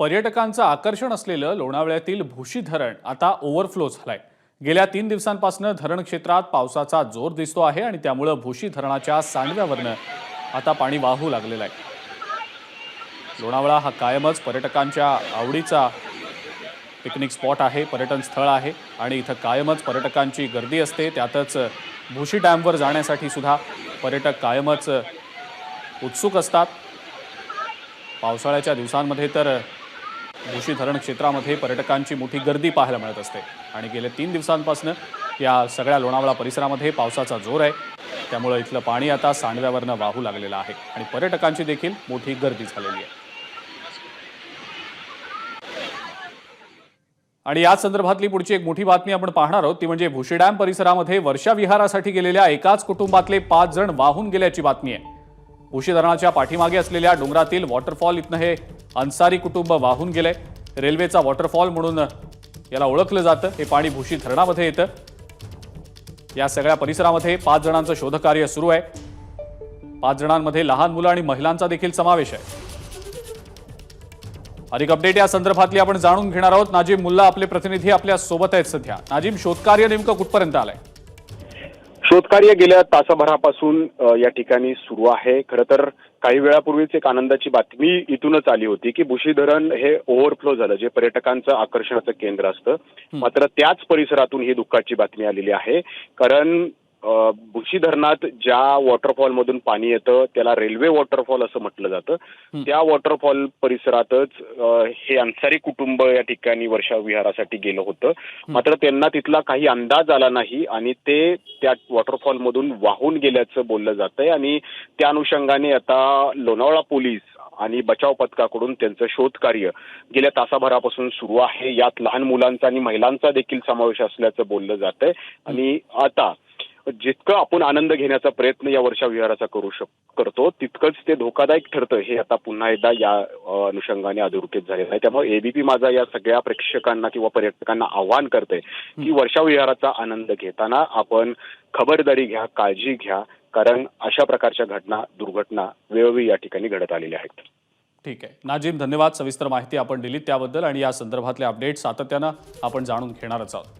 पर्यटकांचं आकर्षण असलेलं लोणावळ्यातील भुशी धरण आता ओव्हरफ्लो झालंय. गेल्या तीन दिवसांपासून धरण क्षेत्रात पावसाचा जोर दिसतो आहे आणि त्यामुळं भुशी धरणाच्या सांडव्यावरनं आता पाणी वाहू लागलेलं आहे. लोणावळा हा कायमच पर्यटकांच्या आवडीचा पिकनिक स्पॉट आहे पर्यटन स्थळ आहे आणि इथं कायमच पर्यटकांची गर्दी असते. त्यातच भुशी डॅमवर जाण्यासाठी सुद्धा पर्यटक कायमच उत्सुक असतात. पावसाळ्याच्या दिवसांमध्ये तर मुशी धरण क्षेत्रामध्ये पर्यटकांची मोठी गर्दी पाहायला मिळत असते. आणि गेल्या तीन दिवसांपासून या सगळ्या लोणावळा परिसरामध्ये पावसाचा जोर आहे. त्यामुळे इथलं पाणी आता सांडव्यावरनं वाहू लागलेलं आहे आणि पर्यटकांची देखील मोठी गर्दी झालेली आहे. आणि याच संदर्भातली पुढची एक मोठी बातमी आपण पाहणार आहोत. ती म्हणजे भुशी डॅम परिसरामध्ये वर्षा विहारासाठी गेलेल्या एकाच कुटुंबातले पाच जण वाहून गेल्याची बातमी आहे. भुशी धरणाच्या पाठीमागे असलेल्या डोंगरातील वॉटरफॉल इथनं हे अन्सारी कुटुंब वाहून गेलंय. रेल्वेचा वॉटरफॉल म्हणून याला ओळखलं जातं. हे पाणी भुशी धरणामध्ये येतं. या सगळ्या परिसरामध्ये पाच जणांचं शोधकार्य सुरू आहे. पाच जणांमध्ये लहान मुलं आणि महिलांचा देखील समावेश आहे. अधिक अपडेट या संदर्भातली आपण जाणून घेणार आहोत. नाजीम मुल्ला आपले प्रतिनिधी आपल्यासोबत आहेत सध्या. नाजीम शोधकार्य नेमकं कुठपर्यंत आलंय? शोधकार्य गेल्या तासाभरापासून या ठिकाणी सुरू आहे. खरं तर काही वेळापूर्वीच एक आनंदाची बातमी इथूनच आली होती की बुशी धरण हे ओव्हरफ्लो झालं जे पर्यटकांचं आकर्षणाचं केंद्र असतं. मात्र त्याच परिसरातून ही दुःखाची बातमी आलेली आहे. कारण बुशी धरणात ज्या वॉटरफॉल मधून पाणी येतं त्याला रेल्वे वॉटरफॉल असं म्हटलं जातं. त्या वॉटरफॉल परिसरातच हे अन्सारी कुटुंब या ठिकाणी वर्षा विहारासाठी गेलं होतं. मात्र त्यांना तिथला काही अंदाज आला नाही आणि ते त्या वॉटरफॉल मधून वाहून गेल्याचं बोललं जातंय आणि त्या अनुषंगाने आता लोणावळा पोलीस आणि बचाव पथकाकडून त्यांचं शोधकार्य गेल्या तासाभरापासून सुरू आहे. यात लहान मुलांचा आणि महिलांचा देखील समावेश असल्याचं बोललं जात आहे आणि आता जितकं आपण आनंद घेण्याचा प्रयत्न या वर्षा विहाराचा करू शक करतो तितकंच ते धोकादायक ठरतं हे आता पुन्हा एकदा या अनुषंगाने अधोरेखित झालेलं आहे. त्यामुळे एबीपी माझा या सगळ्या प्रेक्षकांना किंवा पर्यटकांना आव्हान करते की वर्षा विहाराचा आनंद घेताना आपण खबरदारी घ्या काळजी घ्या कारण अशा प्रकारच्या घटना दुर्घटना वेळोवेळी या ठिकाणी घडत आलेल्या आहेत. ठीक आहे. नाजिम धन्यवाद. सविस्तर माहिती आपण दिली त्याबद्दल आणि या संदर्भातले अपडेट सातत्यानं आपण जाणून घेणारच आहोत.